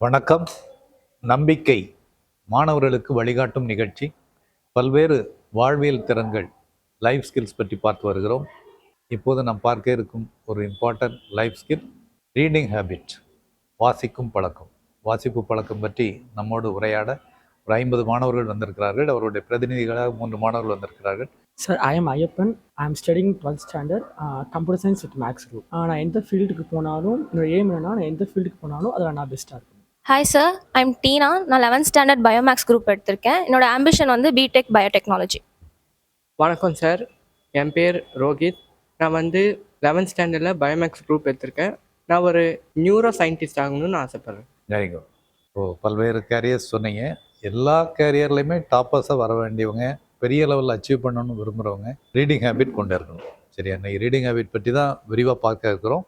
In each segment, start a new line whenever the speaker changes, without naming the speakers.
வணக்கம். நம்பிக்கை மாணவர்களுக்கு வழிகாட்டும் நிகழ்ச்சி. பல்வேறு வாழ்வியல் திறன்கள் லைஃப் ஸ்கில்ஸ் பற்றி பார்த்து வருகிறோம். இப்போது நாம் பார்க்க இருக்கும் ஒரு important life skill reading habit வாசிக்கும் பழக்கம். வாசிப்பு பழக்கம் பற்றி நம்மோடு உரையாட ஒரு ஐம்பது மாணவர்கள் வந்திருக்கிறார்கள். அவருடைய பிரதிநிதிகளாக மூன்று மாணவர்கள் வந்திருக்கிறார்கள்.
Sir I am Ayyappan. I am studying twelfth standard computer science with maths group நான் எந்த ஃபீல்டுக்கு போனாலும் என்னோட ஏம் என்னன்னா நான் எந்த ஃபீல்டுக்கு போனாலும் அதில் நான் பெஸ்ட்டாக இருக்கும்
ஹாய் சார் ஐம் டீனா நான் லெவன்த் ஸ்டாண்டர்ட் பயோமேக்ஸ் குரூப் எடுத்திருக்கேன். என்னோட ஆம்பிஷன் வந்து பிடெக் பயோடெக்னாலஜி
வணக்கம் சார் என் பேர் ரோஹித். நான் வந்து லெவன்த் ஸ்டாண்டர்டில் பயோமேக்ஸ் குரூப் எடுத்திருக்கேன். நான் ஒரு நியூரோ சயின்டிஸ்ட் ஆகணும்னு ஆசைப்பட்றேன்.
வெரி குட் ஓ பல்வேறு கேரியர்ஸ் சொன்னீங்க. எல்லா கேரியர்லையுமே டாப்பர்ஸாக வர வேண்டியவங்க பெரிய லெவலில் அச்சீவ் பண்ணணும்னு விரும்புகிறவங்க ரீடிங் ஹேபிட் கொண்டு இருக்கணும் சரி அன்னைக்கு ரீடிங் ஹேபிட் பற்றி தான் விரிவாக பார்க்க இருக்கிறோம்.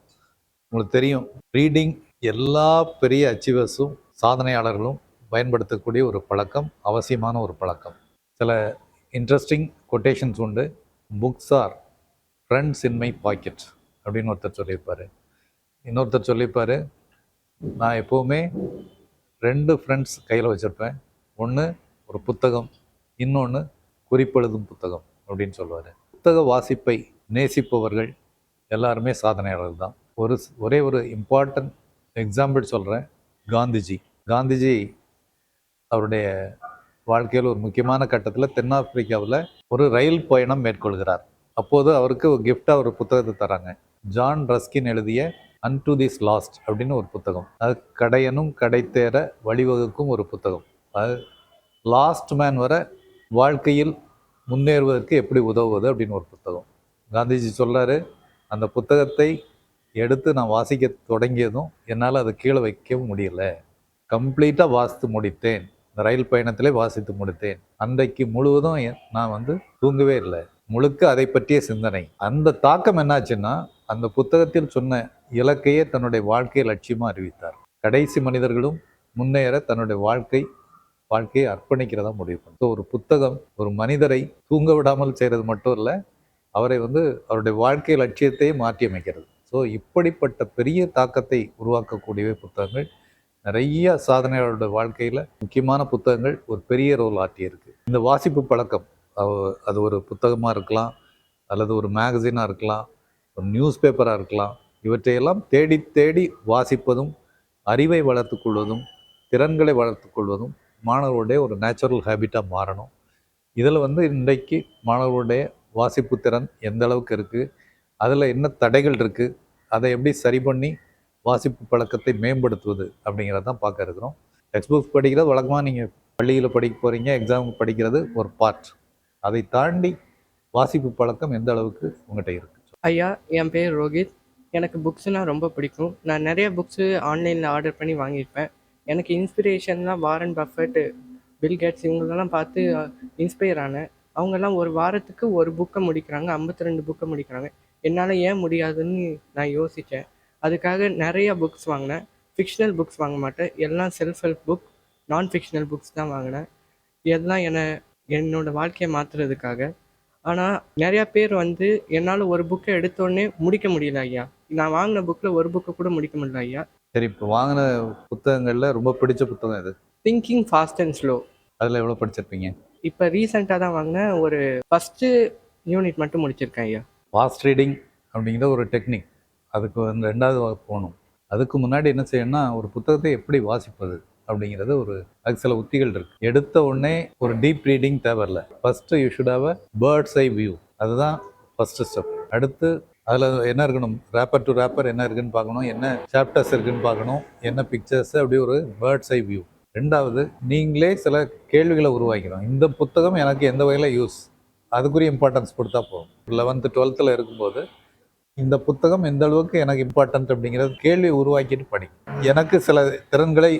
உங்களுக்கு தெரியும் ரீடிங் எல்லா பெரிய அச்சீவர்ஸும் சாதனையாளர்களும் பயன்படுத்தக்கூடிய ஒரு பழக்கம் அவசியமான ஒரு பழக்கம். சில இன்ட்ரெஸ்டிங் கொட்டேஷன்ஸ் உண்டு. Books are friends in my pocket அப்படின்னு ஒருத்தர் சொல்லியிருப்பார். இன்னொருத்தர் சொல்லியிருப்பார் நான் எப்போவுமே ரெண்டு ஃப்ரெண்ட்ஸ் கையில் வச்சுருப்பேன். ஒன்று ஒரு புத்தகம் இன்னொன்று குறிப்பெழுதும் புத்தகம் அப்படின்னு சொல்லுவார். புத்தக வாசிப்பை நேசிப்பவர்கள் எல்லாருமே சாதனையாளர்கள் தான். ஒரு ஒரே ஒரு இம்பார்ட்டன்ட் எக்ஸாம்பிள் சொல்கிறேன் காந்திஜி. காந்திஜி அவருடைய வாழ்க்கையில் ஒரு முக்கியமான கட்டத்தில் தென்னாப்பிரிக்காவில் ஒரு ரயில் பயணம் மேற்கொள்கிறார். அப்போது அவருக்கு ஒரு கிஃப்டாக ஒரு புத்தகத்தை தராங்க. ஜான் ரஸ்கின் எழுதிய அன்டு திஸ் லாஸ்ட் அப்படின்னு ஒரு புத்தகம். அது கடையனும் கடைத்தேற வழிவகுக்கும் ஒரு புத்தகம். அது லாஸ்ட் மேன் வர வாழ்க்கையில் முன்னேறுவதற்கு எப்படி உதவுவது அப்படின்னு ஒரு புத்தகம். காந்திஜி சொல்கிறாரு அந்த புத்தகத்தை எடுத்து நான் வாசிக்க தொடங்கியதும் என்னால் அதை கீழே வைக்கவும் முடியல. கம்ப்ளீட்டாக வாசித்து முடித்தேன். இந்த ரயில் பயணத்திலே வாசித்து முடித்தேன். அன்றைக்கு முழுவதும் என்- நான் வந்து தூங்கவே இல்லை. முழுக்க அதை பற்றிய சிந்தனை. அந்த தாக்கம் என்னாச்சுன்னா அந்த புத்தகத்தில் சொன்ன இலக்கையே தன்னுடைய வாழ்க்கையை லட்சியமாக அறிவித்தார். கடைசி மனிதர்களும் முன்னேற தன்னுடைய வாழ்க்கை வாழ்க்கையை அர்ப்பணிக்கிறதா முடிவு பண்ணும் ஒரு புத்தகம் ஒரு மனிதரை தூங்க விடாமல் செய்கிறது மட்டும் இல்லை அவரை வந்து அவருடைய வாழ்க்கை லட்சியத்தையே மாற்றி அமைக்கிறது ஸோ இப்படிப்பட்ட பெரிய தாக்கத்தை உருவாக்கக்கூடியவை புத்தகங்கள் நிறைய சாதனையாளருடைய வாழ்க்கையில் முக்கியமான புத்தகங்கள் ஒரு பெரிய ரோல் ஆட்டியிருக்கு இந்த வாசிப்பு பழக்கம் அது ஒரு புத்தகமாக இருக்கலாம் அல்லது ஒரு மேகசினாக இருக்கலாம் ஒரு நியூஸ் பேப்பராக இருக்கலாம் இவற்றையெல்லாம் தேடி தேடி வாசிப்பதும் அறிவை வளர்த்துக்கொள்வதும் திறன்களை வளர்த்துக்கொள்வதும் மாணவர்களுடைய ஒரு நேச்சுரல் ஹேபிட்டாக மாறணும். இதில் வந்து இன்றைக்கு மாணவர்களுடைய வாசிப்பு திறன் எந்த அளவுக்கு இருக்குது அதில் என்ன தடைகள் இருக்குது அதை எப்படி சரி பண்ணி வாசிப்பு பழக்கத்தை மேம்படுத்துவது அப்படிங்கிறத தான் பார்க்க இருக்கிறோம். டெக்ஸ்ட் புக்ஸ் படிக்கிறது வழக்கமாக நீங்கள் பள்ளியில் படிக்க போகிறீங்க எக்ஸாமுக்கு படிக்கிறது ஒரு பார்ட் அதை தாண்டி வாசிப்பு பழக்கம் எந்த அளவுக்கு உங்கள்கிட்ட இருக்குது
ஐயா என் பேர் ரோஹித். எனக்கு புக்ஸ்னால் ரொம்ப பிடிக்கும். நான் நிறைய புக்ஸு ஆன்லைனில் ஆர்டர் பண்ணி வாங்கியிருப்பேன். எனக்கு இன்ஸ்பிரேஷன்லாம் வாரன் பஃபர்ட்டு பில் கேட்ஸ் இவங்களெல்லாம் பார்த்து இன்ஸ்பயர் ஆனேன். அவங்கெல்லாம் ஒரு வாரத்துக்கு ஒரு புக்கை முடிக்கிறாங்க 52 ரெண்டு புக்கை முடிக்கிறாங்க. என்னால் ஏன் முடியாதுன்னு நான் யோசித்தேன் அதுக்காக நிறைய புக்ஸ் வாங்கினேன். ஃபிக்ஷனல் புக்ஸ் வாங்க மாட்டேன். எல்லாம் செல்ஃப் ஹெல்ப் புக் நான் ஃபிக்ஷனல் புக்ஸ் தான் வாங்கினேன். எல்லாம் என்னை என்னோட வாழ்க்கையை மாற்றுறதுக்காக ஆனால் நிறையா பேர் வந்து என்னால் ஒரு புக்கை எடுத்தோடனே முடிக்க முடியல ஐயா. நான் வாங்கின புக்கில் ஒரு புக்கை கூட முடிக்க முடியல ஐயா.
சரி இப்போ வாங்கின புத்தகங்களில் ரொம்ப பிடிச்ச புத்தகம் எது?
திங்கிங் ஃபாஸ்ட் அண்ட் ஸ்லோ
அதில் எவ்வளோ படிச்சிருப்பீங்க?
இப்போ ரீசெண்டாக தான் வாங்கினேன். ஒரு ஃபஸ்ட்டு யூனிட் மட்டும் முடிச்சிருக்கேன் ஐயா.
ஃபாஸ்ட் ரீடிங் அப்படிங்கிற ஒரு டெக்னிக் அதுக்கு வந்து ரெண்டாவது வகுப்பு போகணும். அதுக்கு முன்னாடி என்ன செய்யணும்னா ஒரு புத்தகத்தை எப்படி வாசிப்பது அப்படிங்கிறது ஒரு அது சில உத்திகள் இருக்கு. எடுத்த உடனே ஒரு டீப் ரீடிங் தேவையில்ல first you should have a bird's eye view அதுதான் ஃபஸ்ட்டு ஸ்டெப் அடுத்து அதில் என்ன இருக்கணும்? ரேப்பர் டு ரேப்பர் என்ன இருக்குன்னு பார்க்கணும்? என்ன சாப்டர்ஸ் இருக்குன்னு பார்க்கணும்? என்ன பிக்சர்ஸ் அப்படி ஒரு பேர்ட்ஸ் ஐ வியூ ரெண்டாவது நீங்களே சில கேள்விகளை உருவாக்கணும் இந்த புத்தகம் எனக்கு எந்த வகையில் யூஸ் அதுக்குரிய இம்பார்ட்டன்ஸ் கொடுத்தா போகும் லெவன்த்து டுவெல்த்தில் இருக்கும்போது இந்த புத்தகம் எந்த அளவுக்கு எனக்கு இம்பார்ட்டன்ட் அப்படிங்கிறது கேள்வி உருவாக்கிட்டு படி எனக்கு சில திறன்களை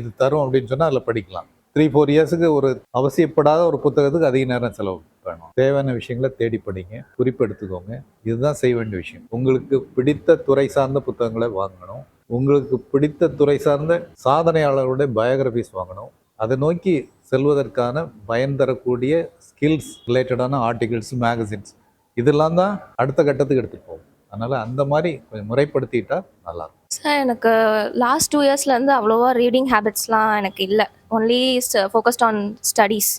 இது தரும் அப்படின்னு சொன்னால் அதில் படிக்கலாம். த்ரீ ஃபோர் இயர்ஸுக்கு ஒரு அவசியப்படாத ஒரு புத்தகத்துக்கு அதிக நேரம் செலவு வேணும். தேவையான விஷயங்களை தேடி படிங்க குறிப்பு எடுத்துக்கோங்க இதுதான் செய்ய வேண்டிய விஷயம். உங்களுக்கு பிடித்த துறை சார்ந்த புத்தகங்களை வாங்கணும். உங்களுக்கு பிடித்த துறை சார்ந்த சாதனையாளர்களுடைய பயோகிராஃபிஸ் வாங்கணும். அதை நோக்கி செல்வதற்கான பயன் தரக்கூடிய ஸ்கில்ஸ் ரிலேட்டடான ஆர்டிகிள்ஸ் மேகசின்ஸ் இதெல்லாம் தான் அடுத்த கட்டத்துக்கு எடுத்துகிட்டு போகும். அதனால் அந்த மாதிரி கொஞ்சம் முறைப்படுத்திட்டா நல்லா
சார் எனக்கு லாஸ்ட் டூ இயர்ஸ்லேருந்து அவ்வளோவா ரீடிங் ஹேபிட்ஸ்லாம் எனக்கு இல்லை. Only focused on studies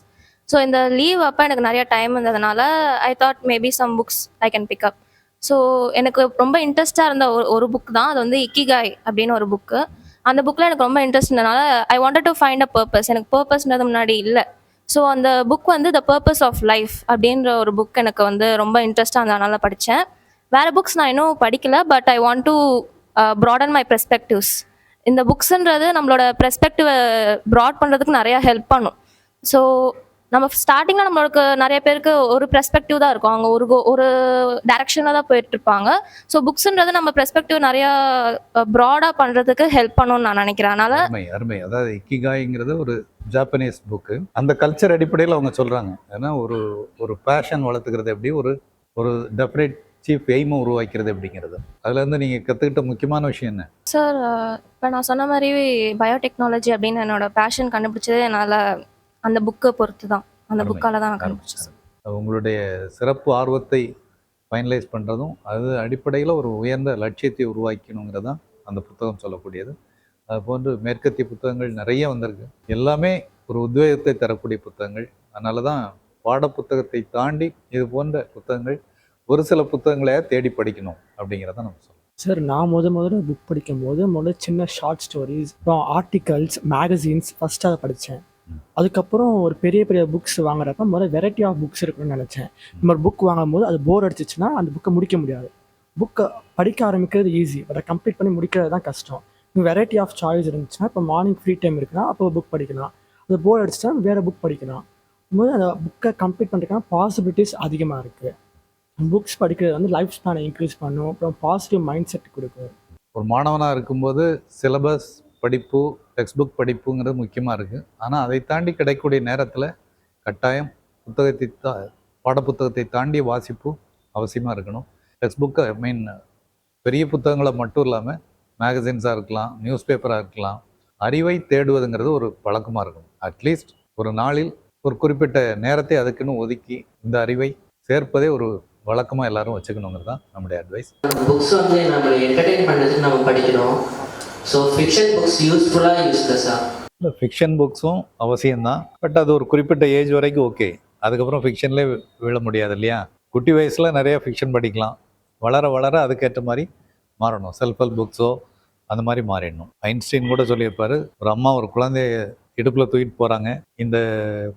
so இந்த லீவ் அப்போ எனக்கு நிறைய டைம் இருந்ததுனால I thought maybe some books I can pick up so எனக்கு ரொம்ப இன்ட்ரெஸ்டாக இருந்த ஒரு ஒரு புக் தான். அது வந்து இக்கிகாய் அப்படின்னு ஒரு புக்கு அந்த புக்கில் எனக்கு ரொம்ப இன்ட்ரெஸ்ட் இருந்தனால I wanted to find a purpose எனக்கு பர்பஸ்ன்றது முன்னாடி இல்லை. ஸோ அந்த புக் வந்து த பர்பஸ் ஆஃப் லைஃப் அப்படின்ற ஒரு புக் எனக்கு வந்து ரொம்ப இன்ட்ரெஸ்டாக இருந்ததுனால படித்தேன் வேறு புக்ஸ் நான் இன்னும் படிக்கல but I want to broaden my perspectives இந்த புக்ஸுன்றது நம்மளோட பெர்ஸ்பெக்டிவை ப்ராட் பண்ணுறதுக்கு நிறையா ஹெல்ப் பண்ணும். ஸோ நம்ம ஸ்டார்டிங்கில் நம்மளுக்கு நிறைய பேருக்கு ஒரு பெர்ஸ்பெக்டிவ் தான் இருக்கும். அவங்க ஒரு ஒரு டைரக்ஷனில் தான் போயிட்டு இருப்பாங்க. ஸோ புக்ஸுன்றது நம்ம பெர்ஸ்பெக்டிவ் நிறையா ப்ராடாக பண்ணுறதுக்கு ஹெல்ப் பண்ணும்னு நான் நினைக்கிறேன். அதனால்
அருமை அருமை. அதாவது இக்கிகாய்ங்கிறது ஒரு ஜாப்பனீஸ் புக்கு அந்த கல்ச்சர் அடிப்படையில் அவங்க சொல்கிறாங்க ஏன்னா ஒரு ஒரு பேஷன் வளர்த்துக்கிறது எப்படி ஒரு ஒரு டெஃபினட் சீஃப் எய்மை உருவாக்கிறது அப்படிங்கிறது. அதுலேருந்து நீங்கள் கற்றுக்கிட்ட முக்கியமான விஷயம் என்ன?
சார் இப்போ நான் சொன்ன மாதிரி பயோடெக்னாலஜி அப்படின்னு என்னோட பேஷன் கண்டுபிடிச்சதே என்னால் அந்த புக்கை பொறுத்து தான் அந்த. புக்கால தான் நான் கண்டுபிடிச்சேன்.
உங்களுடைய சிறப்பு ஆர்வத்தை ஃபைனலைஸ் பண்ணுறதும் அது அடிப்படையில் ஒரு உயர்ந்த லட்சியத்தை உருவாக்கணுங்கிறது தான் அந்த புத்தகம் சொல்லக்கூடியது. அது போன்று மேற்கத்திய புத்தகங்கள் நிறைய வந்திருக்கு. எல்லாமே ஒரு உத்வேகத்தை தரக்கூடிய புத்தகங்கள். அதனால தான் பாட புத்தகத்தை தாண்டி இது போன்ற புத்தகங்கள் ஒரு சில புத்தகங்களை தேடி படிக்கணும் அப்படிங்கிறத நம்ம சொல்லலாம்
சார் நான் முத முதல்ல புக் படிக்கும் போது முதல்ல சின்ன ஷார்ட் ஸ்டோரிஸ் அப்புறம் ஆர்டிகல்ஸ் மேகசின்ஸ் ஃபஸ்ட்டு அதை படித்தேன். அதுக்கப்புறம் ஒரு பெரிய பெரிய புக்ஸ் வாங்குறப்ப முதல்ல வெரைட்டி ஆஃப் புக்ஸ் இருக்குன்னு நினச்சேன். இந்த மாதிரி புக் வாங்கும் போது அது போர் அடிச்சிச்சுன்னா அந்த புக்கை முடிக்க முடியாது. புக்கை படிக்க ஆரம்பிக்கிறது ஈஸி பட் கம்ப்ளீட் பண்ணி முடிக்கிறது தான் கஷ்டம். வெரைட்டி ஆஃப் சாய்ஸ் இருந்துச்சுன்னா இப்போ மார்னிங் ஃப்ரீ டைம் இருக்குன்னா அப்போ புக் படிக்கலாம். அது போர் அடிச்சுன்னா வேறு புக் படிக்கலாம். போது அந்த புக்கை கம்ப்ளீட் பண்ணுறதுக்கான பாசிபிலிட்டிஸ் அதிகமாக இருக்குது புக்ஸ் படிக்கிறது வந்து லைஃப் ஸ்பேனை இன்க்ரீஸ் பண்ணும். அப்புறம் பாசிட்டிவ் மைண்ட் செட் கொடுக்கும்.
ஒரு மாணவனாக இருக்கும்போது சிலபஸ் படிப்பு டெக்ஸ்ட் புக் படிப்புங்கிறது முக்கியமாக இருக்குது ஆனால் அதை தாண்டி கிடைக்கக்கூடிய நேரத்தில் கட்டாயம் புத்தகத்தை தா பாடப்புத்தகத்தை தாண்டிய வாசிப்பு அவசியமாக இருக்கணும். டெக்ஸ்ட் புக்கை ஐ மீன் பெரிய புத்தகங்களை மட்டும் இல்லாமல் மேகசின்ஸாக இருக்கலாம் நியூஸ் பேப்பராக இருக்கலாம் அறிவை தேடுவதுங்கிறது ஒரு பழக்கமாக இருக்கணும். அட்லீஸ்ட் ஒரு நாளில் ஒரு குறிப்பிட்ட நேரத்தை அதுக்குன்னு ஒதுக்கி இந்த அறிவை சேர்ப்பதே ஒரு வழக்கமாக எல்லாரும் வச்சுக்கணுங்கிறது தான் நம்முடைய அட்வைஸ்
புக்ஸ் வந்து நம்மளை என்டர்டெயின் பண்ணுறதுக்கு நம்ம படிக்கிறோம். ஸோ ஃபிக்ஷன் புக்ஸ் யூஸ்ஃபுல்லாக யூஸ்லெஸ்ஸா
இல்லை ஃபிக்ஷன் புக்ஸும் அவசியம்தான். பட் அது ஒரு குறிப்பிட்ட ஏஜ் வரைக்கும் ஓகே அதுக்கப்புறம் ஃபிக்ஷன்லேயே விழ முடியாது இல்லையா? குட்டி வயசில் நிறைய ஃபிக்ஷன் படிக்கலாம். வளர வளர அதுக்கேற்ற மாதிரி மாறணும். செல்ஃப் ஹெல்ப் புக்ஸோ அந்த மாதிரி மாறிடணும். ஐன்ஸ்டீன் கூட சொல்லியிருப்பார் ஒரு அம்மா ஒரு குழந்தைய இடுப்பில் தூக்கிட்டு போகிறாங்க இந்த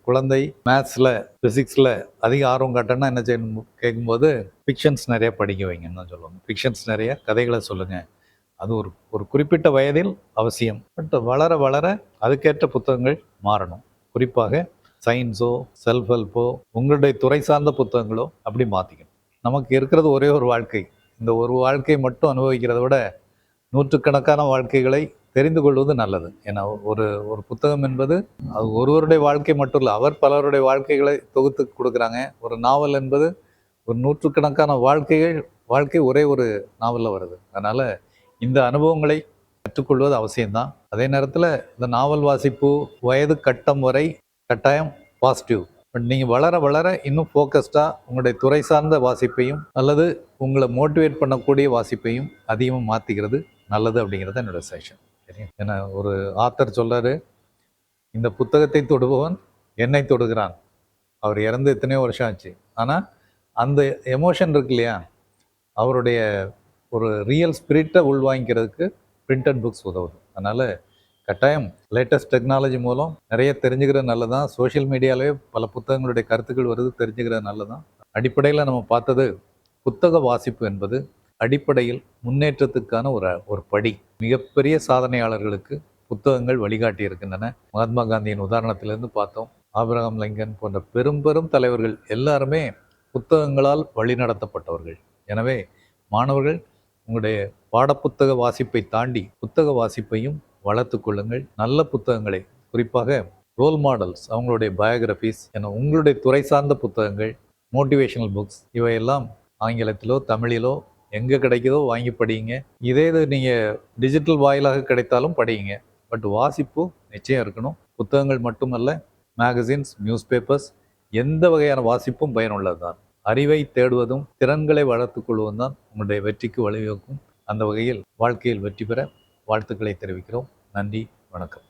குழந்தை மேத்ஸில் ஃபிசிக்ஸில் அதிக ஆர்வம் காட்டணும்னா என்ன செய்யணும்? கேட்கும்போது ஃபிக்ஷன்ஸ் நிறைய படிக்க வைங்கன்னு தான் சொல்லுவாங்க. ஃபிக்ஷன்ஸ் நிறைய கதைகளை சொல்லுங்கள் அது ஒரு ஒரு குறிப்பிட்ட வயதில் அவசியம். பட் வளர வளர அதுக்கேற்ற புத்தகங்கள் மாறணும். குறிப்பாக சயின்ஸோ செல்ஃப் ஹெல்ப்போ உங்களுடைய துறை சார்ந்த புத்தகங்களோ அப்படி மாற்றிக்கணும் நமக்கு இருக்கிறது ஒரே ஒரு வாழ்க்கை. இந்த ஒரு வாழ்க்கை மட்டும் அனுபவிக்கிறத விட நூற்றுக்கணக்கான வாழ்க்கைகளை தெரிந்து கொள்வது நல்லது. ஏன்னா ஒரு ஒரு புத்தகம் என்பது அது ஒருவருடைய வாழ்க்கை மட்டும் இல்லை அவர் பலருடைய வாழ்க்கைகளை தொகுத்து கொடுக்குறாங்க. ஒரு நாவல் என்பது ஒரு நூற்றுக்கணக்கான வாழ்க்கைகள் வாழ்க்கை ஒரே ஒரு நாவலில் வருது. அதனால் இந்த அனுபவங்களை கற்றுக்கொள்வது அவசியம்தான். அதே நேரத்தில் இந்த நாவல் வாசிப்பு வயது கட்டம் வரை கட்டாயம் பாசிட்டிவ் பட் நீங்கள் வளர வளர இன்னும் ஃபோக்கஸ்டாக உங்களுடைய துறை சார்ந்த வாசிப்பையும் அல்லது உங்களை மோட்டிவேட் பண்ணக்கூடிய வாசிப்பையும் அதிகமாக மாற்றிக்கிறது நல்லது அப்படிங்கிறது என்னோட செஷன் சரியா? ஏன்னா ஒரு ஆத்தர் சொல்றாரு இந்த புத்தகத்தை தொடுபவன் என்னை தொடுகிறான். அவர் இறந்து எத்தனையோ வருஷம் ஆச்சு. ஆனால் அந்த எமோஷன் இருக்கு இல்லையா? அவருடைய ஒரு ரியல் ஸ்பிரிட்டை உள்வாங்கிக்கிறதுக்கு பிரிண்டட் புக்ஸ் உதவுது. அதனால் கட்டாயம் லேட்டஸ்ட் டெக்னாலஜி மூலம் நிறைய தெரிஞ்சுக்கிறது நல்லதான் சோஷியல் மீடியாலே பல புத்தகங்களுடைய கருத்துக்கள் வருது தெரிஞ்சுக்கிறது நல்லதான் அடிப்படையில் நம்ம பார்த்தது புத்தக வாசிப்பு என்பது அடிப்படையில் முன்னேற்றத்துக்கான ஒரு ஒரு படி. மிகப்பெரிய சாதனையாளர்களுக்கு புத்தகங்கள் வழிகாட்டி இருக்கின்றன மகாத்மா காந்தியின் உதாரணத்திலிருந்து பார்த்தோம். ஆபிரகாம் லிங்கன் போன்ற பெரும் பெரும் தலைவர்கள் எல்லாருமே புத்தகங்களால் வழிநடத்தப்பட்டவர்கள். எனவே மாணவர்கள் உங்களுடைய பாடப்புத்தக வாசிப்பை தாண்டி புத்தக வாசிப்பையும் வளர்த்து கொள்ளுங்கள். நல்ல புத்தகங்களை குறிப்பாக ரோல் மாடல்ஸ் அவங்களுடைய பயோகிராஃபிஸ் என உங்களுடைய துறை சார்ந்த புத்தகங்கள் மோட்டிவேஷனல் புக்ஸ் இவையெல்லாம் ஆங்கிலத்திலோ தமிழிலோ எங்கே கிடைக்குதோ வாங்கி படியுங்க. இதே இது நீங்கள் டிஜிட்டல் வாயிலாக கிடைத்தாலும் படியுங்க. பட் வாசிப்பு நிச்சயம் இருக்கணும். புத்தகங்கள் மட்டுமல்ல மேகசின்ஸ் நியூஸ் பேப்பர்ஸ் எந்த வகையான வாசிப்பும் பயனுள்ளது தான் அறிவை தேடுவதும் திறன்களை வளர்த்து கொள்வதும் தான் உங்களுடைய வெற்றிக்கு வழிவகுக்கும். அந்த வகையில் வாழ்க்கையில் வெற்றி பெற வாழ்த்துக்களை தெரிவிக்கிறோம். நன்றி வணக்கம்.